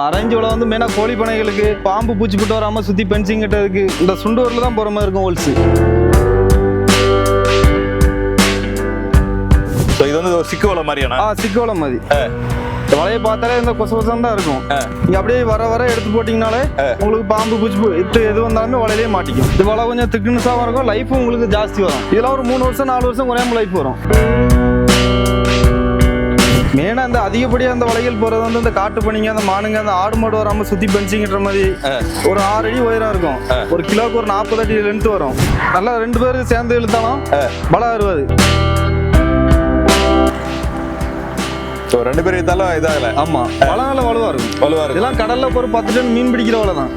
Arrange வலை வந்து மெயினாக கோழி பண்ணைகளுக்கு பாம்பு பூச்சி போட்டு வராமல் சுற்றி பென்சிங் கட்டுறதுக்கு இந்த சுண்டூரில் தான் போகிற மாதிரி இருக்கும் ஹோல்ஸு ஸோ இது வந்து ஒரு சிக்கு வலை மாதிரியாண்ணா? ஆ சிக்கோலை மாதிரி. இந்த வலையை பார்த்தாலே இந்த கொச கொசம் தான் இருக்கும். நீங்க அப்படியே வர வர எடுத்து போட்டிங்கனாலே உங்களுக்கு பாம்பு பூச்சி இது எது வந்தாலுமே வலையிலே மாட்டிக்கும். இது வலை கொஞ்சம் திக்னஸாகவும் இருக்கும் லைஃபும் உங்களுக்கு ஜாஸ்தி வரும். இதெல்லாம் ஒரு மூணு வருஷம் நாலு வருஷம் குறையாம லைஃப் வரும். மெயினாக அந்த அதிகப்படியாக அந்த வலைகள் போகிறது வந்து இந்த காட்டு பனிங்க அந்த மானுங்க அந்த ஆடு மாடு வராமல் சுற்றி பென்சிங்கிற மாதிரி ஒரு ஆறு அடி உயரம் இருக்கும். ஒரு கிலோவுக்கு ஒரு நாற்பது அடி லென்த் வரும். நல்லா ரெண்டு பேரும் சேர்ந்து இழுத்தாலும் பலம் அறுபது ஸோ ரெண்டு பேரும் இருந்தாலும் இதாகல. ஆமாம் பலம் நல்ல வலுவாக இருக்கும். வலுவா இருக்கு இதெல்லாம் கடல்ல ஒரு பத்து டன் மீன் பிடிக்கிற வலை தான்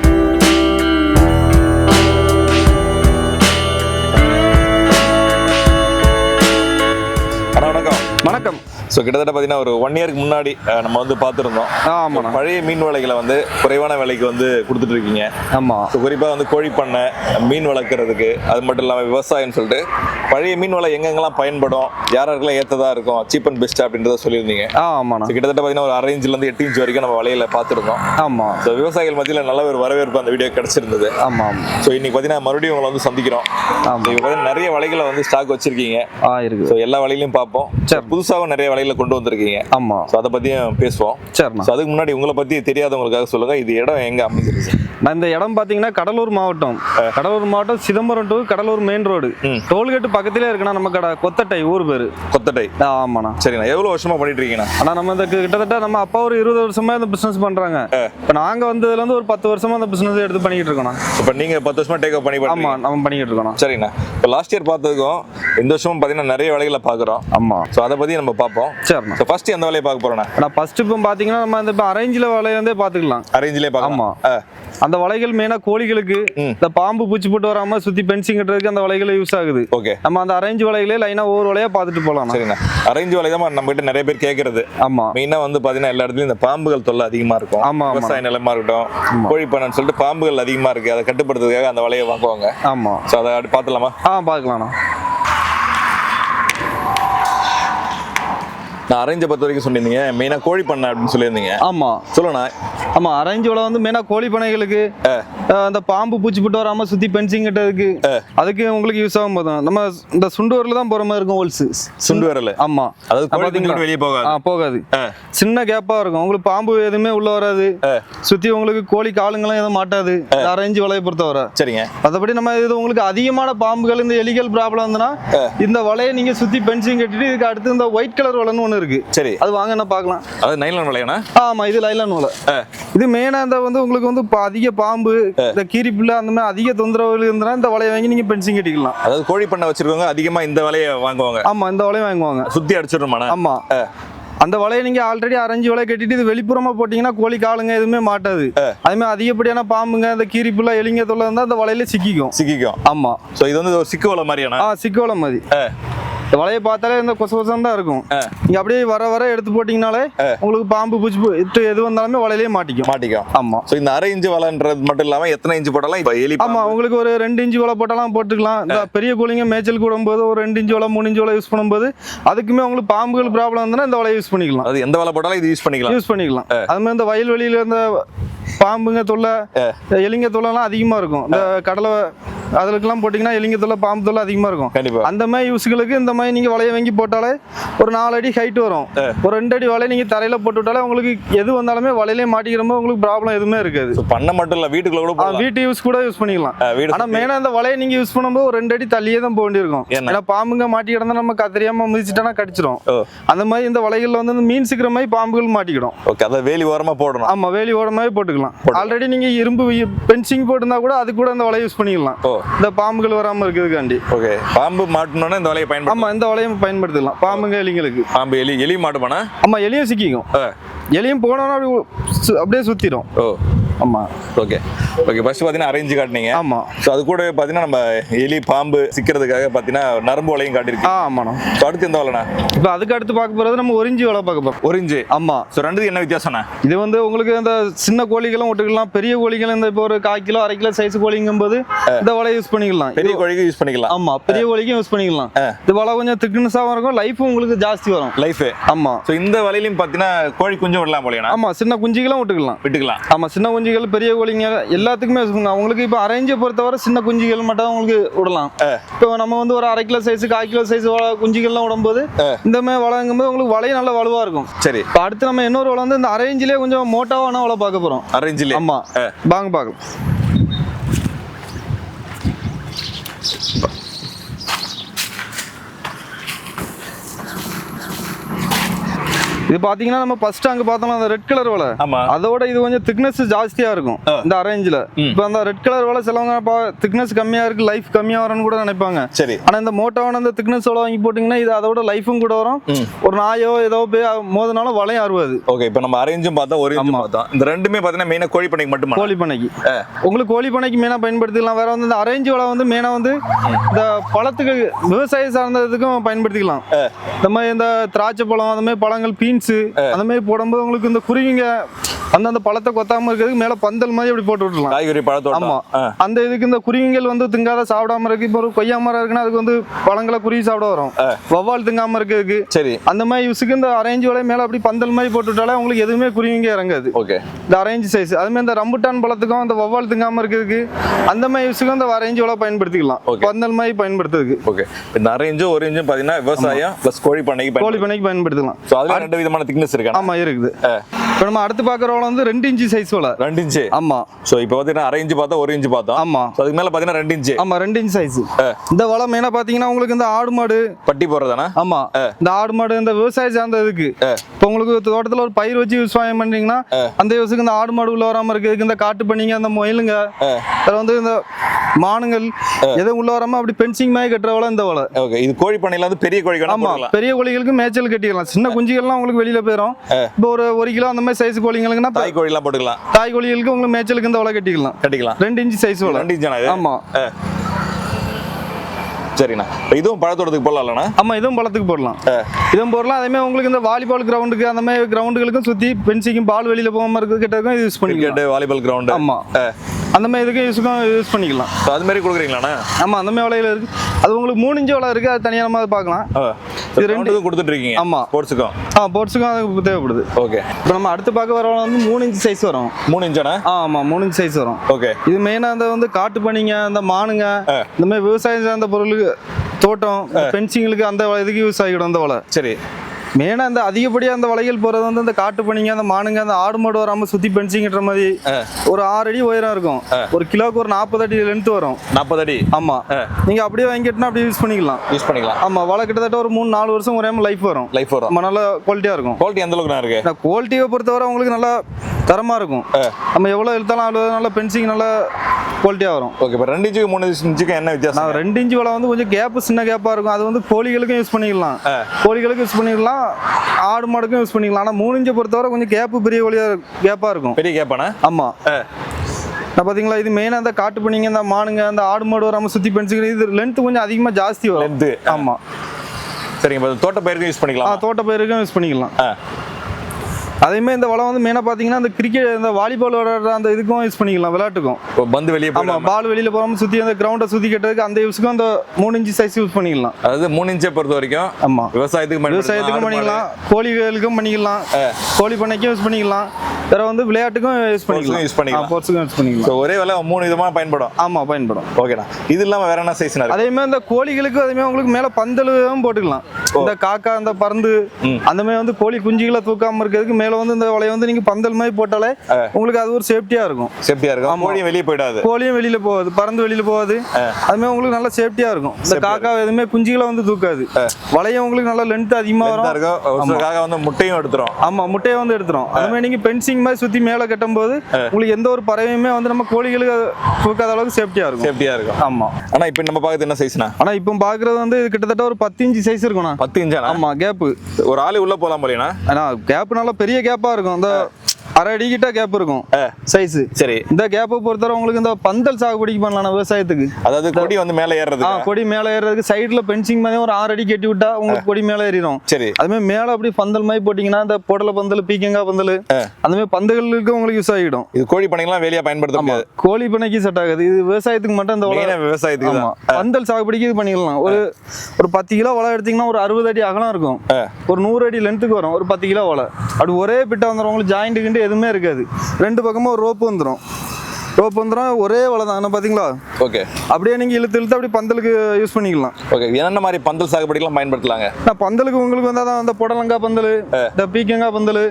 ஸோ கிட்டத்தட்ட பார்த்தீங்கன்னா ஒரு ஒன் இயருக்கு முன்னாடி நம்ம வந்து பார்த்துருந்தோம். ஆ, ஆமாண்ணா. பழைய மீன் வலைகளை வந்து குறைவான விலைக்கு வந்து கொடுத்துட்டு இருக்கீங்க ஆமாம் ஸோ குறிப்பாக வந்து கோழி பண்ணை மீன் வளர்க்குறதுக்கு அது மட்டும் இல்லாமல் விவசாயம்னு சொல்லிட்டு பழைய மீன் வலை எங்கெங்கெல்லாம் பயன்படும் யார் யாருக்கெல்லாம் ஏற்றதா இருக்கும் சீப் அண்ட் பெஸ்ட் அப்படின்றத சொல்லியிருந்தீங்க. ஆ ஆமாண்ணா. ஸோ கிட்டத்தட்ட பார்த்தீங்கன்னா ஒரு அரை இன்ச்லேருந்து எட்டு இன்ச் வரைக்கும் நம்ம வலையில பார்த்துருந்தோம். ஆமாம் ஸோ விவசாயிகள் மத்தியில் நல்ல ஒரு வரவேற்பு அந்த வீடியோ கிடைச்சிருந்தது. ஆமாம் ஆமாம் ஸோ இன்னைக்கு பார்த்தீங்கன்னா மறுபடியும் உங்களை வந்து சந்திக்கிறோம். இப்போ பார்த்தீங்கன்னா நிறைய வலைகளை வந்து ஸ்டாக் வச்சிருக்கீங்க. ஆ இருக்குது ஸோ எல்லா வலையிலையும் பார்ப்போம். சரி. புதுசாகவும் நிறைய வலைகளை கொண்டு வந்திருக்கீங்க. ஆமாம் ஸோ அதை பற்றியும் பேசுவோம். சரிண்ணா. ஸோ அதுக்கு முன்னாடி உங்களை பற்றி தெரியாதவங்களுக்காக சொல்லுங்க. இது இடம் எங்கே அமைஞ்சிருக்கு? நான் இந்த இடம் பார்த்தீங்கன்னா கடலூர் மாவட்டம். கடலூர் மாவட்டம் Chidambaram to Cuddalore main road ம். டோல்கேட் பக்கத்திலே இருக்குண்ணா நம்ம கடை. கொத்தட்டை ஊர் பேர். கொத்தட்டை. ஆமாண்ணா. சரிண்ணா. எவ்வளோ வருஷமா பண்ணிட்டு இருக்கீங்கண்ணா? ஆனால் நம்ம இந்த கிட்டத்தட்ட நம்ம அப்பா ஒரு இருபது வருஷமா இந்த பிஸ்னஸ் பண்ணுறாங்க இப்போ நாங்கள் வந்ததுலேருந்து ஒரு பத்து வருஷமா இந்த பிஸ்னஸ் எடுத்து பண்ணிக்கிட்டு இருக்கோம் இப்போ நீங்கள் பத்து வருஷமா டேக் பண்ணி பண்ணுறீங்க நம்ம பண்ணிக்கிட்டு இருக்கோம் சரிண்ணா. இப்போ லாஸ்ட் இயர் பார்த்ததுக்கும் இந்த வருஷமும் பார்த்தீங்கன்னா நிறைய வலைகளை பார்க்குறோம். ஆமாம் ஸோ அதை பற்றி நம்ம பார்ப்போம். சரிண்ணா. ஸோ ஃபர்ஸ்ட் எந்த வலையை பார்க்க போகிறோண்ணா ஆனால் ஃபர்ஸ்ட் இப்போ பார்த்தீங்கன்னா நம்ம இந்த அரேஞ்சில் வலையிலேருந்தே பார்த்துக்கலாம் அரேஞ்சிலே பார்க்கலாம். ஆமா. அந்த வலைகள் மெயினாக கோழிகளுக்கு. இந்த பாம்பு பூச்சி போட்டு வராமல் சுற்றி பென்சிங் கட்டுறதுக்கு அந்த வலைகள் யூஸ் ஆகுது. ஓகே. நம்ம அந்த அரேஞ்ச் வலைகளே லைனாக ஒவ்வொரு வலையாக பார்த்துட்டு போகலாம் சரிண்ணா. அரேஞ்ச் வலை தான் நம்ம கிட்ட நிறைய பேர் கேட்கறது ஆமாம் மெயினாக வந்து பார்த்தீங்கன்னா எல்லா இடத்துலையும் இந்த பாம்புகள் தொல்லை அதிகமாக இருக்கும். ஆமா, ஆமா. விவசாய நிலமா இருக்கட்டும் கோழி பண்ணைன்னு சொல்லிட்டு பாம்புகள் அதிகமாக இருக்கு. அதை கட்டுப்படுத்துறதுக்காக அந்த வலையை வாங்குவாங்க. ஆமாம் ஸோ அதை பார்த்துலாமா ஆ பார்க்கலாண்ணா நான் அரேஞ்சை பொறுத்த வரைக்கும் சொல்லியிருந்தீங்க. மெயினாக கோழி பண்ணை அப்படின்னு சொல்லியிருந்தீங்க. ஆமாம் சொல்லுண்ணா. ஆமாம் அரேஞ்ச் வலை வந்து மெயினாக கோழி பண்ணைகளுக்கு அந்த பாம்பு பூச்சி போட்டு வராமல் சுற்றி பென்சிங் கட்டுறதுக்கு அதுக்கு உங்களுக்கு யூஸ் ஆகும் போதும். நம்ம இந்த சுண்டூரில் தான் போகிற மாதிரி இருக்கும் ஹோல்ஸு சுண்டு வரல ஆமாம் அதாவது வெளியே போகாது. போகாது. சின்ன கேப்பாக இருக்கும். உங்களுக்கு பாம்பு எதுவுமே உள்ள வராது. சுற்றி உங்களுக்கு கோழி காலுங்கெல்லாம் எதுவும் மாட்டாது. அரேஞ்ச் வலையை பொறுத்தவரை சரிங்க. மற்றபடி நம்ம இது உங்களுக்கு அதிகமான பாம்புகள் இந்த எலிகள் ப்ராப்ளம் இருந்ததுன்னா இந்த வலையை நீங்க சுத்தி பென்சிங் கட்டிட்டு இதுக்கு அடுத்து இந்த ஒயிட் கலர் வலைன்னு ஒன்று இருக்கு. சரி. அது வாங்க என்ன பார்க்கலாம். அதாவது நைலான் வலையாண்ணா? ஆமா இது லைலான் வலை. இது மெயினா இந்த வந்து உங்களுக்கு வந்து அதிக பாம்பு இந்த கீரிப்புள்ள அந்த மாதிரி அதிக தொந்தரவுகள் இருந்ததுன்னா இந்த வலையை வாங்கி நீங்க பென்சிங் கட்டிக்கலாம். அதாவது கோழி பண்ணை வச்சிருக்கவங்க அதிகமாக இந்த வலையை வாங்குவாங்க. ஆமா இந்த வலையை வாங்குவாங்க. சுற்றி அடிச்சிடுமாண்ணா ஆமா. அந்த வலையை நீங்க ஆல்ரெடி அரைஞ்சு வலையை கட்டிட்டு இது வெளிப்புறமா போட்டீங்கன்னா கோழி காலுங்க எதுவுமே மாட்டாது. அதே மாதிரி அதிகப்படியான பாம்புங்க இந்த கீரிப்புள்ள எலிங்க தொல்லை இருந்தா அந்த வலையில சிக்கிக்கும். சிக்கிக்கும். ஆமா. ஸோ இது வந்து ஒரு சிக்கு வலை மாதிரியாண்ணா? ஆ சிக்கோளம் மாதிரி. வலையை பார்த்தாலே இந்த கொச கொசம் தான் இருக்கும். நீங்க அப்படியே வர வர எடுத்து போட்டீங்கனாலே உங்களுக்கு பாம்பு பூச்சி எது வந்தாலுமே வலையிலே மாட்டிக்கும். மாட்டிக்கும். ஆமா. ஸோ இந்த அரை இன்ச்சு வலைன்றது மட்டும் இல்லாமல் எத்தனை இன்ச்சு போட்டாலும் இப்போ எலி ஆமா உங்களுக்கு ஒரு ரெண்டு இன்ச்சு வலை போட்டாலும் போட்டுக்கலாம். இந்த பெரிய கோழிங்க மேய்ச்சல் கூடும்போது ஒரு ரெண்டு இன்ச்சு வலை மூணு இன்ச்சு வலை யூஸ் பண்ணும்போது அதுக்குமே உங்களுக்கு பாம்புகள் ப்ராப்ளம் இருந்ததுன்னா இந்த வலையை யூஸ் பண்ணிக்கலாம். அது எந்த வலை போட்டாலும் இது யூஸ் பண்ணிக்கலாம். யூஸ் பண்ணிக்கலாம். அது மாதிரி இந்த வயல்வெளியில இந்த பாம்புங்க தொல்லை எலிங்க தொல்லைலாம் அதிகமா இருக்கும். இந்த கடலை அதுக்கெல்லாம் போட்டிங்கன்னா எலிங்க தொல்லை பாம்பு தொல்லை அதிகமா இருக்கும். கண்டிப்பா. அந்த மாதிரி யூஸுகளுக்கு இந்த மாதிரி நீங்க வலைய வாங்கி போட்டாலே ஒரு நாலு அடி ஹைட் வரும். ஒரு ரெண்டு அடி வலைய நீங்க தரையில போட்டு விட்டாலே உங்களுக்கு எது வந்தாலுமே வலையிலே மாட்டிக்கிறப்போ உங்களுக்கு ப்ராப்ளம் எதுவுமே இருக்காது. பண்ண மட்டும் இல்லை வீட்டுக்குள்ள கூட வீட்டு யூஸ் கூட யூஸ் பண்ணிக்கலாம். ஆ, வீடு ஆனா மெயினா இந்த வலையை நீங்க யூஸ் பண்ணும்போது ஒரு ரெண்டு அடி தள்ளியே தான் போக வேண்டியிருக்கும். ஏன்னா? பாம்புங்க மாட்டி கிடந்தா நம்ம கத்தரியாம மிதிச்சிட்டோம்னா கடிச்சிரும். ஓ. அந்த மாதிரி இந்த வலைகள்ல வந்து மீன் சிக்கிற மாதிரி பாம்புகள் மாட்டிக்கிடும். ஓகே அதை வேலி ஓரமாக போடணும். ஆமா வேலி மாதிரி போட்டுக்கலாம். ஆல்ரெடி நீங்க இரும்பு பென்சிங் போட்டிருந்தா கூட அது கூட இந்த வலையை யூஸ் பண்ணிக்கலாம். இந்த பாம்புகள் வராம இருக்கிறதுக்காண்டி. ஓகே. பாம்பு மாட்டணும்னா இந்த வலையை பயன்படுத்தும் ஆமா இந்த வலையை பயன்படுத்திக்கலாம் பாம்புங்க எலிங்களுக்கு. பாம்பு எலி எலி மாட்டுமாண்ணா ஆமா எலியும் சிக்கிக்கும். எலியும் போனோம்னா அப்படி அப்படியே சுத்திடும் ஓ. ஆமா. ஓகே ஓகே ஃபர்ஸ்ட் பார்த்தீங்கன்னா அரேஞ்சு காட்டினீங்க. ஆமா. ஸோ அது கூட பார்த்தீங்கன்னா நம்ம எலி பாம்பு சிக்கிறதுக்காக பார்த்தீங்கன்னா நரம்பு வலையும் ஆ காட்டியிருக்கு ஆமாண்ணா. ஸோ அடுத்து எந்த வலைண்ணா? இப்போ அதுக்கு அடுத்து பார்க்க போறது நம்ம ஒரிஞ்சி வலை பார்க்க போறோம். ஒரு இன்ச்சு ஆமா. ஸோ ரெண்டுக்கு என்ன வித்தியாசம்ண்ணா? இது வந்து உங்களுக்கு இந்த சின்ன கோழிகளும் விட்டுக்கலாம் பெரிய கோழிகளும் இந்த இப்போ ஒரு கால் கிலோ அரை கிலோ சைஸ் கோழிங்கும் போது இந்த வலை யூஸ் பண்ணிக்கலாம். பெரிய கோழிக்கு யூஸ் பண்ணிக்கலாம். ஆமா பெரிய கோழிக்கும் யூஸ் பண்ணிக்கலாம். இது வலை கொஞ்சம் திக்னஸாகவும் இருக்கும் லைஃபும் உங்களுக்கு ஜாஸ்தி வரும். லைஃபு ஆமா. ஸோ இந்த வலையிலையும் பார்த்தீங்கன்னா கோழி குஞ்சும் விடலாம் போலையாண்ணா. ஆமா சின்ன குஞ்சுகளும் விட்டுக்கலாம் விட்டுக்கலாம். ஆமா சின்ன குஞ்சுகள் பெரிய கோழிங்க எல்லாத்துக்குமே அவங்களுக்கு இப்போ அரேஞ்சை பொறுத்தவரை சின்ன குஞ்சுகள் மட்டும் உங்களுக்கு விடலாம். இப்போ நம்ம வந்து ஒரு அரை கிலோ சைஸ் கால் கிலோ சைஸ் குஞ்சுகள்லாம் விடும்போது இந்த மாதிரி வளங்கும்போது உங்களுக்கு வலையும் நல்ல வலுவா இருக்கும். சரி. இப்போ அடுத்து நம்ம இன்னொரு வலை வந்து இந்த அரேஞ்சிலே கொஞ்சம் மோட்டாவான வலை பார்க்க போறோம். அரேஞ்சிலே ஆமா. வாங்க பார்க்கலாம். இது பாத்தீங்கன்னா நம்ம ஃபர்ஸ்ட் அங்க பார்த்தோம்னா அந்த ரெட் கலர் வலை. அதோட இது கொஞ்சம் திக்னஸ் ஜாஸ்தியா இருக்கும். இந்த அரேஞ்சில் இப்போ அந்த ரெட் கலர் வலை சிலவங்க திக்னஸ் கம்மியா இருக்கு லைஃப் கம்மியா வரும்னு கூட நினைப்பாங்க. சரி. ஆனா இந்த மோட்டோவான அந்த திக்னஸ் வலை வாங்கி போட்டீங்கன்னா இது அதோட லைஃபும் கூட வரும். ஒரு நாயோ ஏதோ போய் மோதினாலும் வலையும் அறுவாது. ஓகே இப்போ நம்ம அரேஞ்சும் பார்த்தோம் ஒரு பார்த்தோம். இந்த ரெண்டுமே பார்த்தீங்கன்னா மெயினாக கோழி பண்ணைக்கு மட்டுமா? கோழி பண்ணைக்கு. உங்களுக்கு கோழி பண்ணைக்கு மெயினாக பயன்படுத்திக்கலாம். வேற வந்து இந்த அரேஞ்ச் வலை வந்து மெயினாக வந்து இந்த பழத்துக்கு விவசாய சார்ந்ததுக்கும் பயன்படுத்திக்கலாம். இந்த மாதிரி இந்த திராட்சை பழம் அந்த மாதிரி பழங்கள் பீன்ஸு அந்த மாதிரி போடும்போது உங்களுக்கு இந்த குருவிங்க அந்த அந்த பழத்தை கொத்தாம இருக்கிறதுக்கு மேல பந்தல் மாதிரி அப்படி போட்டு விட்டுலாம் காய்கறி பழத்தோட்டம் ஆமா. அந்த இதுக்கு இந்த குருவிகள் வந்து திங்காத சாப்பிடாம இருக்கு. இப்போ ஒரு கொய்யா மரம் இருக்குன்னா அதுக்கு வந்து பழங்களை குருவி சாப்பிட வரும். வவ்வால் திங்காம இருக்கிறதுக்கு. சரி. அந்த மாதிரி யூஸுக்கு இந்த அரேஞ்ச் வலை மேல அப்படி பந்தல் மாதிரி போட்டு விட்டாலே உங்களுக்கு எதுவுமே குருவிங்க இறங்காது. ஓகே. இந்த அரேஞ்ச் சைஸ் அதுமாதிரி இந்த ரம்புட்டான் பழத்துக்கும் அந்த வவ்வால் திங்காம இருக்கிறதுக்கு அந்த மாதிரி யூஸுக்கும் இந்த அரேஞ்ச் வலை பயன்படுத்திக்கலாம். பந்தல் மாதிரி பயன்படுத்துறதுக்கு. ஓகே. இந்த அரை இன்ச்சும் ஒரு இன்ச்சும் பார்த்தீங்கன்னா விவசாயம் ப்ளஸ் கோழி பண்ணைக்கு கோழி பண்ணைக்கு பயன்படுத்தலாம். ஸோ அதுல ரெண்டு விதமான திக்னஸ் இருக்கா ஆமா இருக்குது. இப்போ நம்ம அடுத்து பார்க்குற வலை வந்து ரெண்டு இன்ச்சு சைஸ் வலை ரெண்டு இன்ச்சு? ஆமா. ஸோ இப்போ பார்த்தீங்கன்னா அரை இன்ச்சு பார்த்தோம் ஒரு இன்ச்சு பார்த்தோம் ஆமா. ஸோ அதுக்கு மேலே பார்த்தீங்கன்னா ரெண்டு இன்ச்சு. ஆமா ரெண்டு இன்ச் சைஸ் இந்த வலை மெயினாக பார்த்தீங்கன்னா உங்களுக்கு இந்த ஆடு மாடு பட்டி போடுறதானா? ஆமா. இந்த ஆடு மாடு இந்த விவசாய சார்ந்த இதுக்கு. இப்போ உங்களுக்கு தோட்டத்துல ஒரு பயிர் வச்சு விவசாயம் பண்றீங்கன்னா அந்த யூஸுக்கு இந்த ஆடு மாடு உள்ள வராம இருக்கிறதுக்கு இந்த காட்டு பண்ணிங்க அந்த முயலுங்க அதில் வந்து இந்த மானுங்கள் எதுவும் உள்ள வராம அப்படி பென்சிங் மாதிரி கட்டுற வலை இந்த வலை. ஓகே இது கோழி பண்ணையில வந்து பெரிய கோழி ஆமா பெரிய கோழிகளுக்கு மேய்ச்சல் கட்டிக்கலாம் சின்ன குஞ்சுகள்லாம் உங்களுக்கு வெளியில போயிடும் இப்போ ஒரு ஒரு கிலோ அந்த மாதிரி சைஸ் கோழிங்களுக்குன்னா தாய் கோழிலாம் போட்டுக்கலாம். தாய் கோழிகளுக்கு உங்களுக்கு மேய்ச்சலுக்கு இந்த வலை கட்டிக்கலாம். கட்டிக்கலாம். ரெண்டு இன்ச் சைஸ் வலை. ரெண்டு இன்ச்சானா இது? ஆமா. சரிண்ணா. இப்போ இதுவும் பழத்தோட்டத்துக்கு போடலாம்லண்ணா? ஆமா இதுவும் பழத்துக்கு போடலாம். இதுவும் போடலாம். அதே மாதிரி உங்களுக்கு இந்த வாலிபால் கிரவுண்டுக்கு அந்த மாதிரி கிரவுண்டுகளுக்கும் சுத்தி பென்சிக்கும் பால் வெளியில போகாம இருக்கிறது கிட்டக்கும் யூஸ் கிரிக்கெட் வாலிபால் கிரவுண்டு ஆமா. அந்த மாதிரி இதுக்கும் யூஸுக்கும் யூஸ் பண்ணிக்கலாம். ஸோ அது மாதிரி கொடுக்குறீங்களாண்ணா? ஆமா அந்த மாதிரி வலையில இருக்கு. அது உங்களுக்கு மூணு இன்ச்சு வலை இருக்கு அது தனியாக நம்ம அதை பார்க்கலாம். இது ரெண்டுக்கும் கொடுத்துட்டு இருக்கீங்க. ஆமா. ஸ்போர்ட்ஸுக்கும் ஆ போட்ஸுக்கும் அது தேவைப்படுது. ஓகே இப்போ நம்ம அடுத்து பார்க்க வர வந்து மூணு இன்ச் சைஸ் வரும். மூணு இன்ச்சாண்ணா? ஆ ஆமா மூணு இன்ச் சைஸ் வரும். ஓகே இது மெயினாக அந்த வந்து காட்டு பனிங்க அந்த மானுங்க இந்த மாதிரி விவசாயம் சார்ந்த பொருளுக்கு தோட்டம் பென்சிங்களுக்கு அந்த இதுக்கு யூஸ் ஆகிடும் அந்த வலை. சரி. மெயினாக அந்த அதிகப்படியாக அந்த வலைகள் போகிறது வந்து அந்த காட்டு பனிங்க அந்த மானுங்க அந்த ஆடு மாடு வராமல் சுற்றி பென்சிங்கிற மாதிரி ஒரு ஆறு அடி உயரம் இருக்கும். ஒரு கிலோவுக்கு ஒரு நாற்பது அடி லென்த் வரும். நாற்பது அடி. ஆமாம் நீங்கள் அப்படியே வாங்கிட்டுனா அப்படியே யூஸ் பண்ணிக்கலாம். யூஸ் பண்ணிக்கலாம். ஆமாம் வலை கிட்டத்தட்ட ஒரு மூணு நாலு வருஷம் ஒரே லைஃப் வரும். லைஃப் வரும். நல்ல குவாலிட்டியாக இருக்கும். குவாலிட்டி எந்த அளவுக்கு இருக்கு? இந்த குவாலிட்டியை பொறுத்தவரை உங்களுக்கு நல்லா தரமாக இருக்கும். நம்ம எவ்வளோ இழுத்தாலும் அவ்வளோ நல்ல பென்சிங் நல்ல குவாலிட்டியாக வரும். ஓகே இப்போ ரெண்டு இன்ச்சுக்கு மூணு இன்ச்சுக்கு என்ன வித்தியாசம்? ரெண்டு இன்ச்சு வலை வந்து கொஞ்சம் கேப்பு சின்ன கேப்பாக இருக்கும். அது வந்து கோழிகளுக்கும் யூஸ் பண்ணிக்கலாம். கோழிகளுக்கும் யூஸ் பண்ணிக்கலாம். ஆடு மாடுக்கும் யூஸ் பண்ணிக்கலாம். ஆனால் மூணு இன்ச்சை பொறுத்தவரை கொஞ்சம் கேப்பு பெரிய கோழியாக கேப்பாக இருக்கும். பெரிய கேப்பாண்ணா ஆமாம் நான் பார்த்தீங்களா இது மெயினாக அந்த காட்டு பண்ணிங்க இந்த மானுங்க அந்த ஆடு மாடு வராமல் சுற்றி பென்சிங்க இது லென்த்து கொஞ்சம் அதிகமாக ஜாஸ்தி வரும். லென்த்து ஆமாம் சரிங்க இப்போ தோட்ட பயிருக்கும் யூஸ் பண்ணிக்கலாம்? தோட்ட பயிருக்கும் யூஸ் பண்ணிக்கலாம். அதேமாதிரி இந்த வலை வந்து மெயினாக பார்த்தீங்கன்னா அந்த கிரிக்கெட் இந்த வாலிபால் விளையாடுற அந்த இதுக்கும் யூஸ் பண்ணிக்கலாம் விளையாட்டுக்கும். இப்போ பந்து வெளியே ஆமாம் பால் வெளியில் போகாமல் சுற்றி அந்த கிரவுண்டை சுற்றி கட்டுறதுக்கு அந்த யூஸுக்கும் அந்த மூணு இன்ச்சு சைஸ் யூஸ் பண்ணிக்கலாம். அதாவது மூணு இன்ச்சை பொறுத்த வரைக்கும் ஆமாம் விவசாயத்துக்கு விவசாயத்துக்கும் பண்ணிக்கலாம் கோழிகளுக்கும் பண்ணிக்கலாம் கோழி பண்ணைக்கும் யூஸ் பண்ணிக்கலாம். வேற வந்து விளையாட்டுக்கும் யூஸ் பண்ணிக்கலாம். use பண்ணிக்கலாம். ஸ்போர்ட்ஸுக்கும் யூஸ் பண்ணிக்கலாம். ஸோ ஒரே வேலை மூணு விதமாக பயன்படும். ஆமாம் பயன்படும். ஓகேண்ணா இது இல்லாமல் வேற என்ன சைஸ்னா அதே மாதிரி இந்த கோழிகளுக்கு அதே மாதிரி உங்களுக்கு மேல பந்தலும் போட்டுக்கலாம். இந்த காக்கா இந்த பருந்து அந்த மாதிரி வந்து கோழி குஞ்சுகளை தூக்காம இருக்கிறதுக்கு மேல வந்து இந்த வலையை வந்து நீங்க பந்தல் மாதிரி போட்டாலே உங்களுக்கு அது ஒரு சேஃப்டியா இருக்கும். சேஃப்டியா இருக்கும். கோழியும் வெளியே போயிடாது. கோழியும் வெளியில போகாது. பறந்து வெளியில போகாது. அது மாதிரி உங்களுக்கு நல்ல சேஃப்டியா இருக்கும். இந்த காக்கா எதுவுமே குஞ்சுகளை வந்து தூக்காது. வலையும் உங்களுக்கு நல்ல லென்த் அதிகமா இதா வரும். சிலக்காக வந்து முட்டையும் எடுத்துரும். ஆமா முட்டையை வந்து எடுத்துரும். அது மாதிரி நீங்க பென்சிங் மாதிரி சுத்தி மேல கட்டும் போது உங்களுக்கு எந்த ஒரு பறவையுமே வந்து நம்ம கோழிகளுக்கு தூக்காத அளவுக்கு சேஃப்டியா இருக்கும். சேஃப்டியா இருக்கும். ஆமா. ஆனா இப்போ நம்ம பார்க்கறது என்ன சைஸ்னா ஆனா இப்போ பாக்குறது வந்து இது கிட்டத்தட்ட ஒரு பத்து இன்ச்சு சைஸ் இருக்கும்ண்ணா. பத்து இன்ச்சானா? ஆமா கேப்பு ஒரு ஆளு உள்ள போலாம் போலீனா ஆனா கேப் நல்லா பெரிய கேப்பா இருக்கும். அந்த அரை அடி கிட்ட கேப் இருக்கும். சைஸ் சரி. இந்த கேப்பை பொறுத்தவரை உங்களுக்கு இந்த பந்தல் சாகுபடிக்கு பண்ணலாம் விவசாயத்துக்கு. அதாவது கொடி வந்து மேலே ஏறுறதுக்கு? கொடி மேலே ஏறுறதுக்கு சைடுல பென்சிங் மாதிரி ஒரு ஆறு அடி கட்டி விட்டா உங்களுக்கு கொடி மேலே ஏறிடும் சரி. அதுமாதிரி மேலே அப்படி பந்தல் மாதிரி போட்டிங்கன்னா இந்த புடலை பந்தல் பீக்கங்காய் பந்தல் அந்த மாதிரி பந்தல்களுக்கு உங்களுக்கு யூஸ் ஆகிடும். இது கோழி பண்ணைக்கெல்லாம் வேலையா பயன்படுத்த முடியாது. கோழி பண்ணைக்கு செட் ஆகுது. இது விவசாயத்துக்கு மட்டும் இந்த விவசாயத்துக்கு பந்தல் சாகுபடிக்கு இது பண்ணிக்கலாம் ஒரு ஒரு பத்து கிலோ வலை எடுத்தீங்கன்னா ஒரு அறுபது அடி அகலம் இருக்கும். ஒரு நூறு அடி லென்த்துக்கு வரும். ஒரு பத்து கிலோ வலை. அப்படி ஒரே பிட்டா வந்துடும் உங்களுக்கு ஜாயிண்ட் கிண்டு எதுவுமே இருக்காது. ரெண்டு பக்கமும் ஒரு ரோப்பு வந்துடும் ரோப் வந்துடும் ஒரே வலை தான் பார்த்தீங்களா ஓகே அப்படியே நீங்கள் இழுத்து இழுத்து அப்படி பந்தலுக்கு யூஸ் பண்ணிக்கலாம். ஓகே என்னென்ன மாதிரி பந்தல் சாகுபடிக்கெல்லாம் பயன்படுத்தலாங்க? நான் பந்தலுக்கு உங்களுக்கு வந்து அதான் அந்த புடலங்காய் பந்தல் இந்த பீக்கங்காய் பந்தல்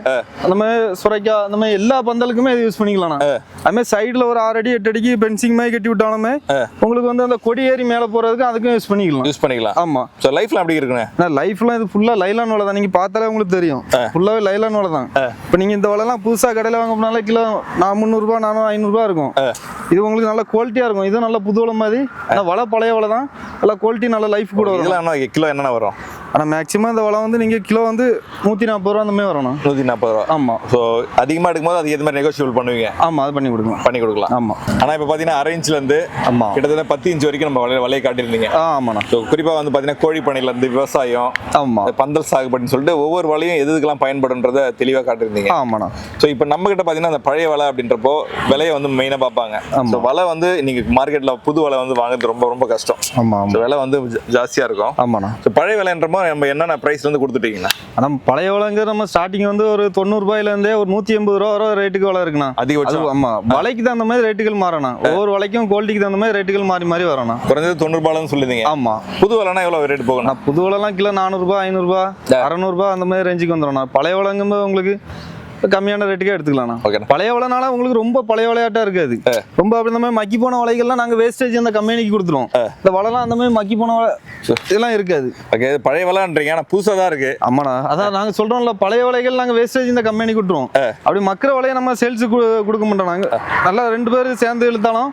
அந்த மாதிரி சுரைக்காய் அந்த மாதிரி எல்லா பந்தலுக்குமே இது யூஸ் பண்ணிக்கலாம். அது மாதிரி சைடில் ஒரு ஆறு அடி எட்டு அடிக்கு பென்சிங் மாதிரி கட்டி விட்டாலுமே உங்களுக்கு வந்து அந்த கொடி ஏறி மேலே போகிறதுக்கு அதுக்கும் யூஸ் பண்ணிக்கலாம். யூஸ் பண்ணிக்கலாம். ஆமாம் ஸோ லைஃப்ல அப்படி இருக்குண்ணே? நான் லைஃப்லாம் இது ஃபுல்லாக லைலான் வலை தான். நீங்கள் பார்த்தாலே உங்களுக்கு தெரியும். ஃபுல்லாகவே லைலான் வலை தான். இப்போ நீங்கள் இந்த வலைலாம் புதுசாக கடையில் வாங்க போனாலே கிலோ நான் முந்நூறுரூபா நானும் ஐநூறுரூவா இருக்கும். இது உங்களுக்கு நல்ல குவாலிட்டியாக இருக்கும். இதுவும் நல்ல புது வலை மாதிரி. ஆனால் வலை பழைய வலை தான். நல்லா குவாலிட்டி நல்ல லைஃப் கூட வரும். இதெல்லாம் கிலோ என்னென்ன வரும்? ஆனால் மேக்ஸிமம் இந்த வலை வந்து நீங்கள் கிலோ வந்து நூற்றி நாற்பது ரூபா அந்த மாதிரி வரணும். நூற்றி நாற்பது ரூபா. ஆமாம் ஸோ அதிகமாக எடுக்கும்போது அது எது மாதிரி நெகோஷியபிள் பண்ணுவீங்க? ஆமாம் அது பண்ணி கொடுக்கலாம். பண்ணி கொடுக்கலாம். ஆமாம் ஆனால் இப்போ பார்த்தீங்கன்னா அரை இன்ச்லேருந்து ஆமா. கிட்டத்தட்ட பத்து இன்ச் வரைக்கும் நம்ம வலையை வலையை காட்டியிருந்தீங்க. ஆமாண்ணா. ஸோ குறிப்பாக வந்து பார்த்தீங்கன்னா கோழி பண்ணையிலேருந்து விவசாயம் ஆமாம் பந்தல் சாகுபடின்னு சொல்லிட்டு ஒவ்வொரு வலையும் எது எதுக்கெல்லாம் பயன்படுன்றத தெளிவாக காட்டியிருந்தீங்க. ஆமாண்ணா. ஸோ இப்போ நம்ம கிட்ட பார்த்தீங்கன்னா அந்த பழைய வலை அப்படின்றப்போ விலையை வந்து மெயினாக பார்ப்பாங்க. ஸோ வலை வந்து நீங்கள் மார்க்கெட்டில் புது வலை வந்து வாங்குறது ரொம்ப ரொம்ப கஷ்டம். ஆமாம் ஆமாம் விலை வந்து ஜா- ஜாஸ்தியா இருக்கும். ஆமாண்ணா. ஸோ பழைய விலைன்றப்போ நம்ம என்னென்ன ப்ரைஸ்ல இருந்து கொடுத்துட்டீங்கன்னா? ஆனால் பழைய வலைங்க நம்ம ஸ்டார்டிங் வந்து ஒரு தொண்ணூறுபாயிலேருந்தே ஒரு நூற்றி எண்பது ரூபா வரை ரேட்டுக்கு வலை இருக்குண்ணா. அது அதிகபட்சம் ஆமாம் வலைக்கு தகுந்த மாதிரி ரேட்டுகள் மாறணும் ஒவ்வொரு வலைக்கும் குவாலிட்டிக்கு தகுந்த மாதிரி ரேட்டுகள் மாறி மாறி வரணும் குறைஞ்சது தொண்ணூறுபாலன்னு சொல்லிருந்தீங்க ஆமாம் புது விலைனா எவ்வளோ ரேட் போகணும்? புது வலைலாம் கிலோ நானூறுபா ஐநூறுரூபா அறநூறுபா அந்த மாதிரி ரேஞ்சுக்கு வந்துடும் பழைய வலைங்கும்போது உங்களுக்கு கம்மியான ரேட்டுக்கே எடுத்துக்கலாம்ண்ணா. ஓகே பழைய வலைனால உங்களுக்கு ரொம்ப பழைய வலையாட்டா இருக்காது. ரொம்ப அப்படி இந்த மாதிரி மக்கி போன வலைகள்லாம் நாங்கள் வேஸ்டேஜ் அந்த கம்பெனிக்கு கொடுத்துருவோம். இந்த வலைலாம் அந்த மாதிரி மக்கி போன வலை இதெல்லாம் இருக்காது. ஓகே பழைய விலைன்றீங்க. ஆனால் புதுசாக தான் இருக்கு. ஆமாண்ணா. அதான் நாங்கள் சொல்கிறோம்ல பழைய வலைகள் நாங்கள் வேஸ்டேஜ் இந்த கம்பெனி கொடுத்துருவோம் அப்படி மக்கற வலையை நம்ம சேல்ஸுக்கு கொடுக்க மாட்டோம் நாங்கள் நல்லா ரெண்டு பேரும் சேர்ந்து இழுத்தாலும்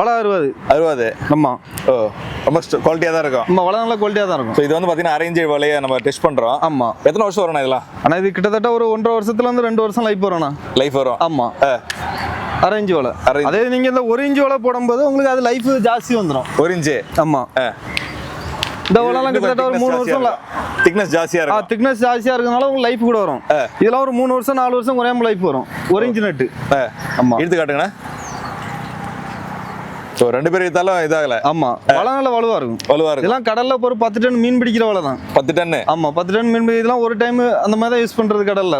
வலை அறுபது. அறுபது. ஆமா. ஓ ரொம்ப குவாலிட்டியாக தான் இருக்கும். நம்ம வலை நல்லா குவாலிட்டியாக தான் இருக்கும். ஸோ இது வந்து பார்த்தீங்கன்னா அரேஞ்ச் வலையை நம்ம டெஸ்ட் பண்ணுறோம் ஆமா. எத்தனை வருஷம் வரணும் இதெல்லாம்? ஆனால் இது கிட்டத்தட்ட ஒரு ஒன்றரை வருஷத்துல இருந்து ரெண்டு வருஷம் லைஃப் வரும்ண்ணா. லைஃப் வரும். ஆமா. ஆ, அரை இன்ச்சு வலை. அதே நீங்கள் இந்த ஒரு இன்ச்சு வலை போடும்போது உங்களுக்கு அது லைஃப் ஜாஸ்தி வந்துடும் ஒரு இன்ச்சு ஆமா. இந்த வலைலாம் கிட்டத்தட்ட ஒரு மூணு வருஷம் திக்னஸ் ஜாஸ்தியாக இருக்கும். திக்னஸ் ஜாஸ்தியாக இருக்கனால உங்களுக்கு லைஃப் கூட வரும். இதெல்லாம் ஒரு மூணு வருஷம் நாலு வருஷம் குறையாம லைஃப் வரும். ஒரு இன்ச்சு நட்டு. ஆமா. எடுத்து காட்டுங்கண்ணா ஸோ ரெண்டு பேர் எடுத்தாலும் இதாகல. ஆமா வலை நல்ல வலுவா இருக்கும். வலுவா இருக்கும். இதெல்லாம் கடல்ல ஒரு பத்து டன் மீன் பிடிக்கிற வலை தான். பத்து டன்னு? ஆமா பத்து டன் மீன் இதெல்லாம் ஒரு டைம் அந்த மாதிரி தான் யூஸ் பண்றது கடல்ல.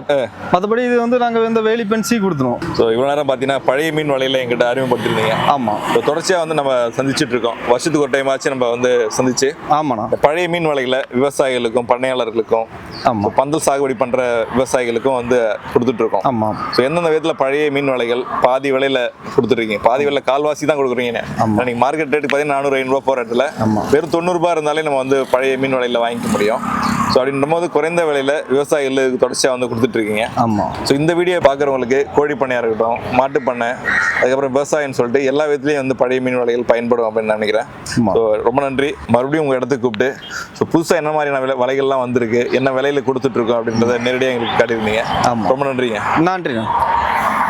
மற்றபடி இது வந்து நாங்க இந்த வேலி பென்சி கொடுத்துருவோம். ஸோ இவ்வளோ நேரம் பார்த்தீங்கன்னா பழைய மீன் வலையில எங்கிட்ட அறிமுகப்படுத்திருந்தீங்க. ஆமா. ஸோ தொடர்ச்சியாக வந்து நம்ம சந்திச்சுட்டு இருக்கோம். வருஷத்துக்கு ஒரு டைம் ஆச்சு நம்ம வந்து சந்திச்சு. ஆமாண்ணா. பழைய மீன் வலைகளை விவசாயிகளுக்கும் பண்ணையாளர்களுக்கும் ஆமா. இப்போ பந்தல் சாகுபடி பண்ற விவசாயிகளுக்கும் வந்து கொடுத்துட்டு இருக்கோம் ஆமா. ஸோ எந்தெந்த விதத்தில் பழைய மீன் வலைகள் பாதி விலையில கொடுத்துருக்கீங்க பாதி விலையில கால்வாசி தான் கொடுக்குறீங்க ஆமா. நீங்க மார்க்கெட் ரேட் பார்த்தீங்கன்னா நானூறு ஐநூறுரூவா போகிற இடத்துல. வெறும் தொண்ணூறுபா இருந்தாலே நம்ம வந்து பழைய மீன் வலையில வாங்கிக்க முடியும். ஸோ அப்படின்ற போது குறைந்த விலையில விவசாயிகளுக்கு தொடர்ச்சியாக வந்து கொடுத்துட்டு இருக்கீங்க ஆமா. ஸோ இந்த வீடியோ பார்க்குறவங்களுக்கு கோழி பண்ணையாக இருக்கட்டும் மாட்டு பண்ணை அதுக்கப்புறம் விவசாயம்னு சொல்லிட்டு எல்லா விதத்துலையும் வந்து பழைய மீன் வலைகள் பயன்படும் அப்படின்னு நினைக்கிறேன். ஸோ ரொம்ப நன்றி. மறுபடியும் உங்கள் இடத்துக்கு கூப்பிட்டு ஸோ புதுசாக என்ன மாதிரியான விலை வலைகள்லாம் வந்திருக்கு என்ன விலையில கொடுத்துட்டு இருக்கோம் அப்படின்றத நேரடியாக எங்களுக்கு காட்டியிருந்தீங்க. ரொம்ப நன்றிங்க. நன்றிண்ணா.